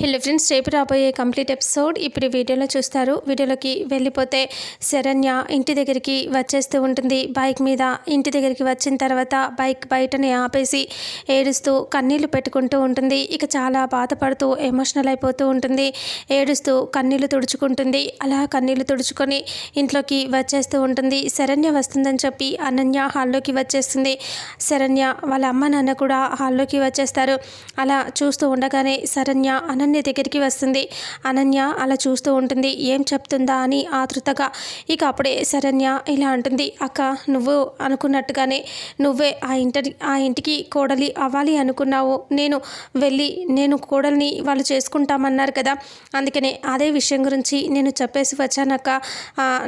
Hello friends రేపు రాబోయే complete episode ఇప్పుడు వీడియోలో చూస్తారు. వీడియోలోకి వెళ్ళిపోతే శరణ్య ఇంటి దగ్గరికి వచ్చేస్తూ ఉంటుంది. బైక్ మీద ఇంటి దగ్గరికి వచ్చిన తర్వాత బైక్ బయటని ఆపేసి ఏడుస్తూ కన్నీళ్ళు పెట్టుకుంటూ ఉంటుంది. ఇక చాలా బాధపడుతూ ఎమోషనల్ అయిపోతూ ఉంటుంది. ఏడుస్తూ కన్నీళ్ళు తుడుచుకుంటుంది. అలా కన్నీళ్ళు తుడుచుకొని ఇంట్లోకి వచ్చేస్తూ ఉంటుంది. శరణ్య వస్తుందని చెప్పి అనన్య హాల్లోకి వచ్చేస్తుంది. శరణ్య వాళ్ళ అమ్మ నాన్న కూడా హాల్లోకి వచ్చేస్తారు. అలా చూస్తూ ఉండగానే శరణ్య అన అనన్య దగ్గరికి వస్తుంది. అనన్య అలా చూస్తూ ఉంటుంది. ఏం చెప్తుందా అని ఆతృతగా ఇక అప్పుడే శరణ్య ఇలా అంటుంది. అక్క నువ్వు అనుకున్నట్టుగానే నువ్వే ఆ ఇంటి ఆ ఇంటికి కోడలి అవ్వాలి అనుకున్నావు. నేను వెళ్ళి నేను కోడల్ని వాళ్ళు చేసుకుంటామన్నారు కదా. అందుకనే అదే విషయం గురించి నేను చెప్పేసి వచ్చానక్క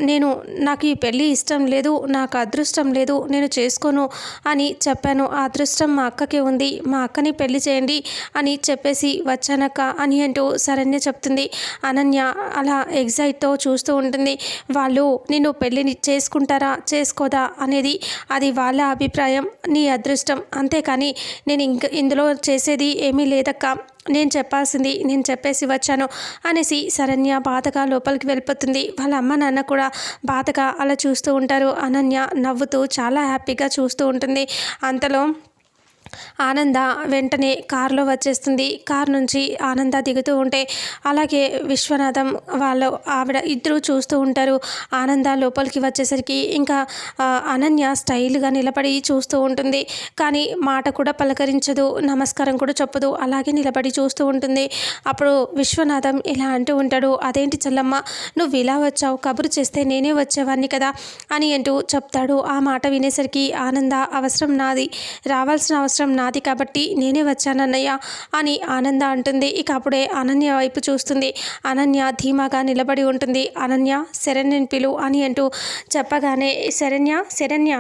నేను నాకు ఈ పెళ్ళి ఇష్టం లేదు నాకు అదృష్టం లేదు నేను చేసుకోను అని చెప్పాను. ఆ అదృష్టం మా అక్కకే ఉంది. మా అక్కని పెళ్ళి చేయండి అని చెప్పేసి వచ్చానక్క. అని అంటూ శరణ్య చెప్తుంది. అనన్య అలా ఎగ్జైట్తో చూస్తూ ఉంటుంది. వాళ్ళు నిన్ను పెళ్ళిని చేసుకుంటారా? చేసుకోదా? అనేది అది వాళ్ళ అభిప్రాయం నీ అదృష్టం. అంతేకాని నేను ఇంక ఇందులో చేసేది ఏమీ లేదక్క. నేను చెప్పాల్సింది నేను చెప్పేసి వచ్చాను అనేసి శరణ్య బాధగా లోపలికి వెళ్ళిపోతుంది. వాళ్ళ అమ్మ నాన్న కూడా బాధగా అలా చూస్తూ ఉంటారు. అనన్య నవ్వుతూ చాలా హ్యాపీగా చూస్తూ ఉంటుంది. అంతలో ఆనంద వెంటనే కారులో వచ్చేస్తుంది. కారు నుంచి ఆనంద దిగుతూ ఉంటే అలాగే విశ్వనాథం వాళ్ళు ఆవిడ ఇద్దరు చూస్తూ ఉంటారు. ఆనంద లోపలికి వచ్చేసరికి ఇంకా అనన్య స్టైల్గా నిలబడి చూస్తూ ఉంటుంది. కానీ మాట కూడా పలకరించదు నమస్కారం కూడా చెప్పదు. అలాగే నిలబడి చూస్తూ ఉంటుంది. అప్పుడు విశ్వనాథం ఇలా అంటూ ఉంటాడు అదేంటి చెల్లమ్మ నువ్వు ఇలా వచ్చావు? కబురు చేస్తే నేనే వచ్చేవాడిని కదా? అని అంటూ చెప్తాడు. ఆ మాట వినేసరికి ఆనంద అవసరం నాది. రావాల్సిన అవసరం నాది కాబట్టి నేనే వచ్చానన్నయ్య అని ఆనంద అంటుంది. ఇక అప్పుడే అనన్య వైపు చూస్తుంది. అనన్య ధీమాగా నిలబడి ఉంటుంది. అనన్య శరణ్యని పిలు అని అంటూ చెప్పగానే శరణ్య శరణ్య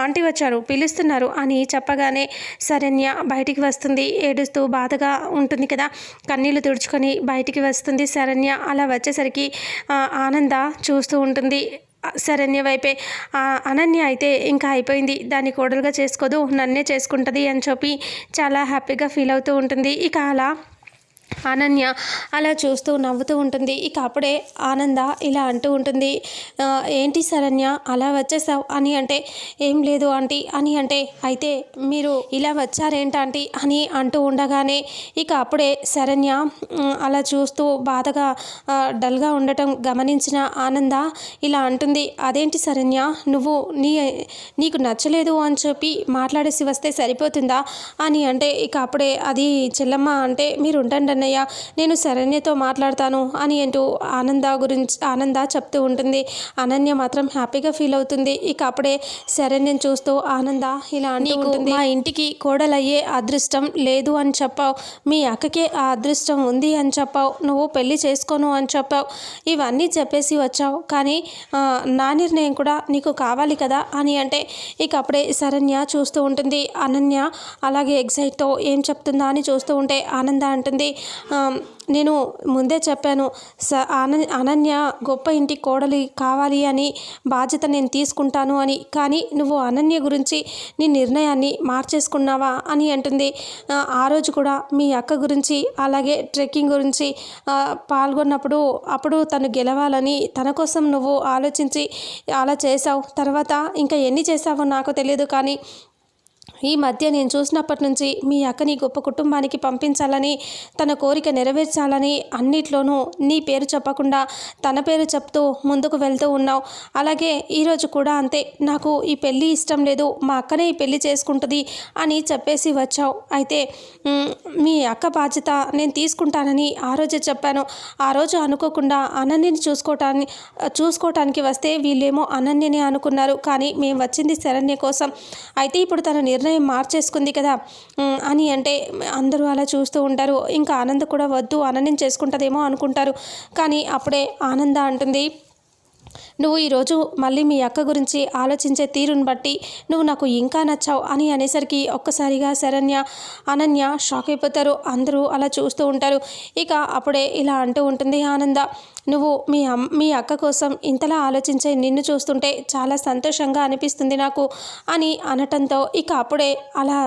ఆంటీ వచ్చారు పిలుస్తున్నారు అని చెప్పగానే శరణ్య బయటికి వస్తుంది. ఏడుస్తూ బాధగా ఉంటుంది కదా. కన్నీళ్ళు తుడుచుకొని బయటికి వస్తుంది శరణ్య. అలా వచ్చేసరికి ఆనంద చూస్తూ ఉంటుంది. శరణ్య వైపే. అనన్య అయితే ఇంకా అయిపోయింది. దాన్ని కోడలుగా చేసుకోదు. నన్నే చేసుకుంటుంది అని చెప్పి చాలా హ్యాపీగా ఫీల్ అవుతూ ఉంటుంది. ఇక అలా అనన్య అలా చూస్తూ నవ్వుతూ ఉంటుంది. ఇక అప్పుడే ఆనంద ఇలా అంటూ ఉంటుంది. ఏంటి శరణ్య అలా వచ్చేసావు? అని అంటే ఏం లేదు ఆంటీ. అని అంటే అయితే మీరు ఇలా వచ్చారేంటంటీ అని అంటూ ఉండగానే ఇక అప్పుడే శరణ్య అలా చూస్తూ బాధగా డల్గా ఉండటం గమనించిన ఆనంద ఇలా అంటుంది. అదేంటి శరణ్య నువ్వు నీ నీకు నచ్చలేదు అని చెప్పి మాట్లాడేసి వస్తే సరిపోతుందా అని అంటే ఇక అప్పుడే అది చెల్లమ్మ అంటే మీరు ఉండండి అన్నయ్య నేను శరణ్యతో మాట్లాడతాను అని అంటూ ఆనంద గురించి ఆనంద చెప్తూ ఉంటుంది. అనన్య మాత్రం హ్యాపీగా ఫీల్ అవుతుంది. ఇక అప్పుడే శరణ్యం చూస్తూ ఆనంద ఇలా ఉంటుంది. మా ఇంటికి కోడలయ్యే అదృష్టం లేదు అని చెప్పావు. మీ అక్కకే ఆ అదృష్టం ఉంది అని చెప్పావు. నువ్వు పెళ్ళి చేసుకోను అని చెప్పావు. ఇవన్నీ చెప్పేసి వచ్చావు. కానీ నా నిర్ణయం కూడా నీకు కావాలి కదా అని అంటే ఇక అప్పుడే శరణ్య చూస్తూ ఉంటుంది. అనన్య అలాగే ఎగ్జైట్తో ఏం చెప్తుందా అని చూస్తూ ఉంటే ఆనంద అంటుంది. "ఆ, నేను ముందే చెప్పాను స అన అనన్య గొప్ప ఇంటి కోడలి కావాలి అని బాధ్యత నేను తీసుకుంటాను అని కానీ నువ్వు అనన్య గురించి నీ నిర్ణయాన్ని మార్చేసుకున్నావా అని అంటుంది. "ఆ, రోజు కూడా మీ అక్క గురించి అలాగే ట్రెక్కింగ్ గురించి పాల్గొన్నప్పుడు అప్పుడు తను గెలవాలని తన కోసం నువ్వు ఆలోచించి అలా చేసావు తర్వాత ఇంకా ఎన్ని చేసావో నాకు తెలియదు కానీ ఈ మధ్య నేను చూసినప్పటి నుంచి మీ అక్కని గొప్ప కుటుంబానికి పంపించాలని తన కోరిక నెరవేర్చాలని అన్నిట్లోనూ నీ పేరు చెప్పకుండా తన పేరు చెప్తూ ముందుకు వెళ్తూ ఉన్నావు. అలాగే ఈరోజు కూడా అంతే. నాకు ఈ పెళ్ళి ఇష్టం లేదు. మా అక్కనే ఈ పెళ్ళి చేసుకుంటుంది అని చెప్పేసి వచ్చావు. అయితే మీ అక్క బాధ్యత నేను తీసుకుంటానని ఆ రోజే చెప్పాను. ఆ రోజు అనుకోకుండా అనన్యని చూసుకోవటాన్ని చూసుకోవటానికి వస్తే వీళ్ళేమో అనన్యని అనుకున్నారు. కానీ మేము వచ్చింది శరణ్య కోసం. అయితే ఇప్పుడు తన నిర్ నిర్ణయం మార్చేసుకుంది కదా. అని అంటే అందరూ అలా చూస్తూ ఉంటారు. ఇంకా ఆనంద్ కూడా వద్దు అనన్యం చేసుకుంటుందేమో అనుకుంటారు. కానీ అప్పుడే ఆనంద అంటుంది నువ్వు ఈరోజు మళ్ళీ మీ అక్క గురించి ఆలోచించే తీరును బట్టి నువ్వు నాకు ఇంకా నచ్చావు అని అనేసరికి ఒక్కసారిగా శరణ్య అనన్య షాక్ అయిపోతారు. అందరూ అలా చూస్తూ ఉంటారు. ఇక అప్పుడే ఇలా అంటూ ఉంటుంది ఆనంద. నువ్వు మీ అమ్ మీ అక్క కోసం ఇంతలా ఆలోచించే నిన్ను చూస్తుంటే చాలా సంతోషంగా అనిపిస్తుంది నాకు అని అనటంతో ఇక అప్పుడే అలా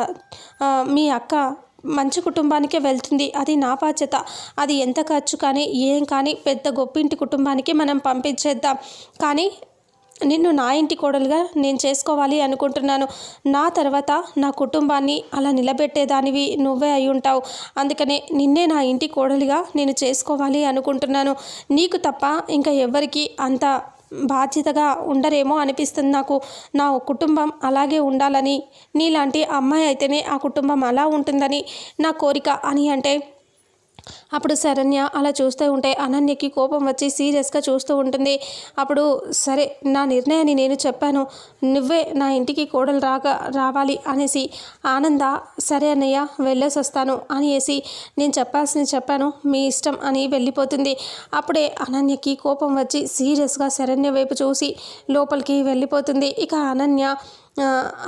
మీ అక్క మంచి కుటుంబానికే వెళ్తుంది. అది నా బాధ్యత. అది ఎంత ఖర్చు కానీ ఏం కానీ పెద్ద గొప్పింటి కుటుంబానికి మనం పంపించేద్దాం. కానీ నిన్ను నా ఇంటి కోడలుగా నేను చేసుకోవాలి అనుకుంటున్నాను. నా తర్వాత నా కుటుంబాన్ని అలా నిలబెట్టేదానివి నువ్వే అయి ఉంటావు. అందుకనే నిన్నే నా ఇంటి కోడలుగా నేను చేసుకోవాలి అనుకుంటున్నాను. నీకు తప్ప ఇంకా ఎవరికి అంత బాధ్యతగా ఉండరేమో అనిపిస్తుంది. నాకు నా కుటుంబం అలాగే ఉండాలని నీలాంటి అమ్మాయి అయితేనే ఆ కుటుంబం అలా ఉంటుందని నా కోరిక అని అంటే అప్పుడు శరణ్య అలా చూస్తూ ఉంటే అనన్యకి కోపం వచ్చి సీరియస్గా చూస్తూ ఉంటుంది. అప్పుడు సరే నా నిర్ణయాన్ని నేను చెప్పాను. నువ్వే నా ఇంటికి కోడలు రాగా రావాలి అనేసి ఆనంద సరే అన్నయ్య వెళ్ళేసి వస్తాను అనేసి నేను చెప్పాల్సింది చెప్పాను మీ ఇష్టం అని వెళ్ళిపోతుంది. అప్పుడే అనన్యకి కోపం వచ్చి సీరియస్గా శరణ్య వైపు చూసి లోపలికి వెళ్ళిపోతుంది. ఇక అనన్య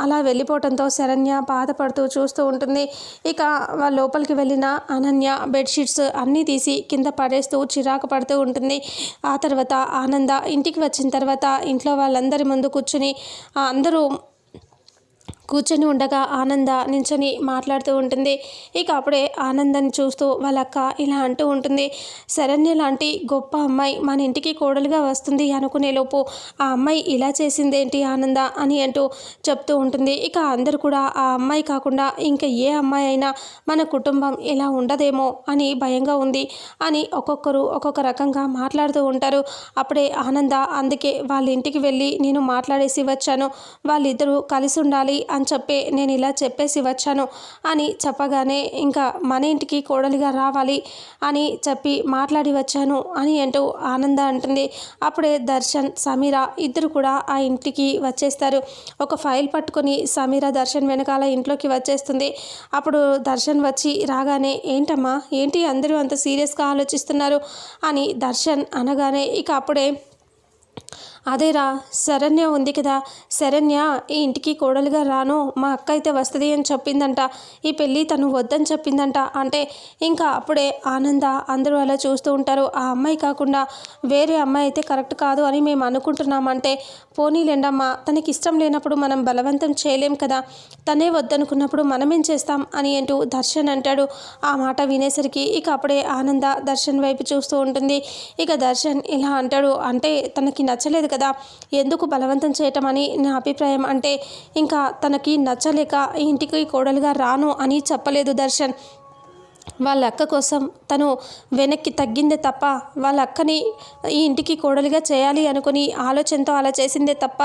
అలా వెళ్ళిపోవడంతో శరణ్య బాధపడుతూ చూస్తూ ఉంటుంది. ఇక వాళ్ళ లోపలికి వెళ్ళిన అనన్య బెడ్షీట్స్ అన్నీ తీసి కింద పడేస్తూ చిరాకు పడుతూ ఉంటుంది. ఆ తర్వాత ఆనంద ఇంటికి వచ్చిన తర్వాత ఇంట్లో వాళ్ళందరి ముందు కూర్చుని అందరూ కూర్చొని ఉండగా ఆనంద నించొని మాట్లాడుతూ ఉంటుంది. ఇక అప్పుడే ఆనందాన్ని చూస్తూ వాళ్ళ అక్క ఇలా అంటూ ఉంటుంది. శరణ్య లాంటి గొప్ప అమ్మాయి మన ఇంటికి కోడలుగా వస్తుంది అనుకునే లోపు ఆ అమ్మాయి ఇలా చేసిందేంటి ఆనంద అని అంటూ చెప్తూ ఉంటుంది. ఇక అందరు కూడా ఆ అమ్మాయి కాకుండా ఇంకా ఏ అమ్మాయి అయినా మన కుటుంబం ఇలా ఉండదేమో అని భయంగా ఉంది అని ఒక్కొక్కరు ఒక్కొక్క రకంగా మాట్లాడుతూ ఉంటారు. అప్పుడే ఆనంద అందుకే వాళ్ళ ఇంటికి వెళ్ళి నేను మాట్లాడేసి వచ్చాను. వాళ్ళిద్దరూ కలిసి ఉండాలి అని చెప్పి నేను ఇలా చెప్పేసి వచ్చాను అని చెప్పగానే ఇంకా మన ఇంటికి కోడలిగా రావాలి అని చెప్పి మాట్లాడి వచ్చాను అని అంటూ ఆనంద అంటుంది. అప్పుడే దర్శన్ సమీర ఇద్దరు కూడా ఆ ఇంటికి వచ్చేస్తారు. ఒక ఫైల్ పట్టుకొని సమీర దర్శన్ వెనకాల ఇంట్లోకి వచ్చేస్తుంది. అప్పుడు దర్శన్ వచ్చి రాగానే ఏంటమ్మా ఏంటి అందరూ అంత సీరియస్గా ఆలోచిస్తున్నారు? అని దర్శన్ అనగానే ఇక అప్పుడే అదేరా శరణ్య ఉంది కదా. శరణ్య ఈ ఇంటికి కోడలుగా రాను. మా అక్క అయితే వస్తుంది అని చెప్పిందంట. ఈ పెళ్ళి తను వద్దని చెప్పిందంట. అంటే ఇంకా అప్పుడే ఆనంద అందరూ అలా చూస్తూ ఉంటారు. ఆ అమ్మాయి కాకుండా వేరే అమ్మాయి అయితే కరెక్ట్ కాదు అని మేము అనుకుంటున్నామంటే పోనీలేండమ్మా తనకి ఇష్టం లేనప్పుడు మనం బలవంతం చేయలేం కదా. తనే వద్దనుకున్నప్పుడు మనమేం చేస్తాం అని అంటూ దర్శన్ అంటాడు. ఆ మాట వినేసరికి ఇక అప్పుడే ఆనంద దర్శన్ వైపు చూస్తూ ఉంటుంది. ఇక దర్శన్ ఇలా అంటాడు అంటే తనకి నచ్చలేదు కదా. ఎందుకు బలవంతం చేయటం అని నా అభిప్రాయం అంటే ఇంకా తనకి నచ్చలేక ఇంటికి కోడలుగా రాను అని చెప్పలేదు దర్శన్. వాళ్ళ అక్క కోసం తను వెనక్కి తగ్గిందే తప్ప వాళ్ళ అక్కని ఈ ఇంటికి కోడలిగా చేయాలి అనుకుని ఆలోచనతో అలా చేసిందే తప్ప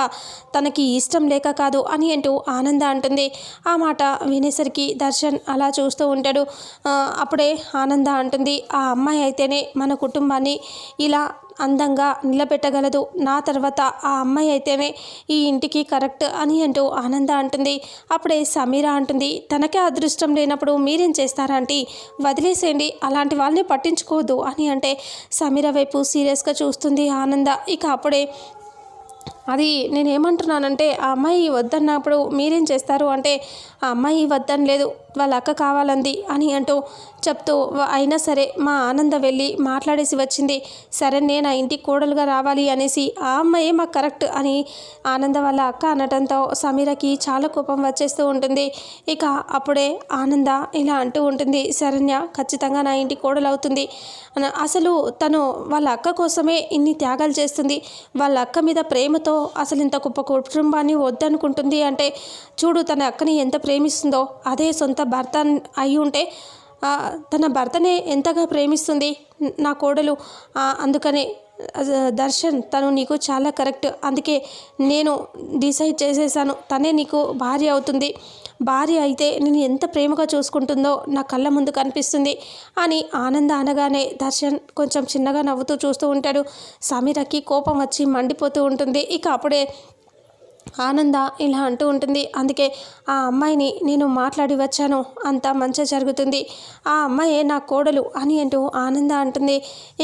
తనకి ఇష్టం లేక కాదు అని అంటూ ఆనంద అంటుంది. ఆ మాట వినేసరికి దర్శన్ అలా చూస్తూ ఉంటాడు. అప్పుడే ఆనంద అంటుంది ఆ అమ్మాయి అయితేనే మన కుటుంబాన్ని ఇలా అందంగా నిలబెట్టగలదు. నా తర్వాత ఆ అమ్మాయి అయితేనే ఈ ఇంటికి కరెక్ట్ అని అంటూ ఆనంద అంటుంది. అప్పుడే సమీర అంటుంది తనకే అదృష్టం లేనప్పుడు మీరేం చేస్తారంటే వదిలేసేయండి అలాంటి వాళ్ళని పట్టించుకోవద్దు అని అంటే సమీర వైపు సీరియస్గా చూస్తుంది ఆనంద. ఇక అప్పుడే అది నేనేమంటున్నానంటే ఆ అమ్మాయి వద్దన్నప్పుడు మీరేం చేస్తారు అంటే ఆ అమ్మాయి వద్దని లేదు వాళ్ళ అక్క కావాలంది అని అంటూ చెప్తూ అయినా సరే మా ఆనంద వెళ్ళి మాట్లాడేసి వచ్చింది. సరే నేను ఆ ఇంటికి కోడలుగా రావాలి అనేసి ఆ అమ్మాయి మాకు కరెక్ట్ అని ఆనంద వాళ్ళ అక్క అనటంతో సమీరకి చాలా కోపం వచ్చేస్తూ ఉంటుంది. ఇక అప్పుడే ఆనంద ఇలా అంటూ ఉంటుంది. శరణ్య ఖచ్చితంగా నా ఇంటి కోడలు అవుతుంది. అసలు తను వాళ్ళ అక్క కోసమే ఇన్ని త్యాగాలు చేస్తుంది. వాళ్ళ అక్క మీద ప్రేమతో అసలు ఇంత గొప్ప కుటుంబాన్ని వద్దనుకుంటుంది అంటే చూడు తన అక్కని ఎంత ప్రేమిస్తుందో అదే సొంత భర్త అయి ఉంటే తన భర్తనే ఎంతగా ప్రేమిస్తుంది నా కోడలు. అందుకనే దర్శన్ తను నీకు చాలా కరెక్ట్. అందుకే నేను డిసైడ్ చేసేసాను. తనే నీకు భార్య అవుతుంది. భార్య అయితే నేను ఎంత ప్రేమగా చూసుకుంటుందో నా కళ్ళ ముందు కనిపిస్తుంది అని ఆనంద అనగానే దర్శన్ కొంచెం చిన్నగా నవ్వుతూ చూస్తూ ఉంటాడు. సమీరకి కోపం వచ్చి మండిపోతూ ఉంటుంది. ఇక అప్పుడే ఆనంద ఇలా అంటూ ఉంటుంది. అందుకే ఆ అమ్మాయిని నేను మాట్లాడి వచ్చాను. అంత మంచి జరుగుతుంది. ఆ అమ్మాయే నా కోడలు అని అంటూ ఆనంద అంటుంది.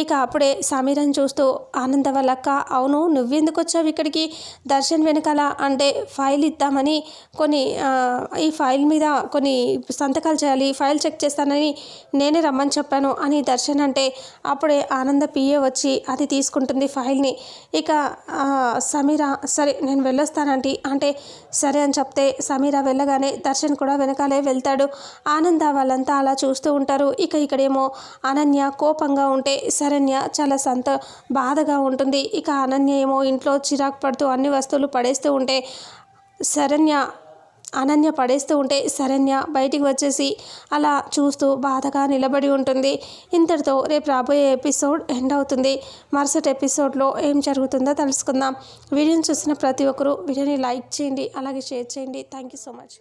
ఇక అప్పుడే సమీరన్ చూస్తూ ఆనంద వాళ్ళక్క అవును నువ్వెందుకు వచ్చావు ఇక్కడికి? దర్శన్ వెనకాల అంటే ఫైల్ ఇద్దామని కొన్ని ఈ ఫైల్ మీద కొన్ని సంతకాలు చేయాలి ఫైల్ చెక్ చేస్తానని నేనే రమ్మని చెప్పాను అని దర్శన్ అంటే అప్పుడే ఆనంద పిఏ వచ్చి అది తీసుకుంటుంది ఫైల్ని. ఇక సమీర సరే నేను వెళ్ళొస్తానని ఆంటీ అంటే సరే అని చెప్తే సమీర వెళ్ళగానే దర్శన్ కూడా వెనకాలే వెళ్తాడు. ఆనంద వాళ్ళంతా అలా చూస్తూ ఉంటారు. ఇక ఇక్కడేమో అనన్య కోపంగా ఉంటే శరణ్య చాలా సంత బాధగా ఉంటుంది. ఇక అనన్య ఏమో ఇంట్లో చిరాకు పడుతూ అన్ని వస్తువులు పడేస్తూ ఉంటే శరణ్య అనన్య పడేస్తూ ఉంటే శరణ్య బయటికి వచ్చేసి అలా చూస్తూ బాధగా నిలబడి ఉంటుంది. ఇంతటితో రేపు రాబోయే ఎపిసోడ్ ఎండ్ అవుతుంది. మరుసటి ఎపిసోడ్లో ఏం జరుగుతుందో తెలుసుకుందాం. వీడియోని చూసిన ప్రతి ఒక్కరూ వీడియోని లైక్ చేయండి అలాగే షేర్ చేయండి. Thank you so much.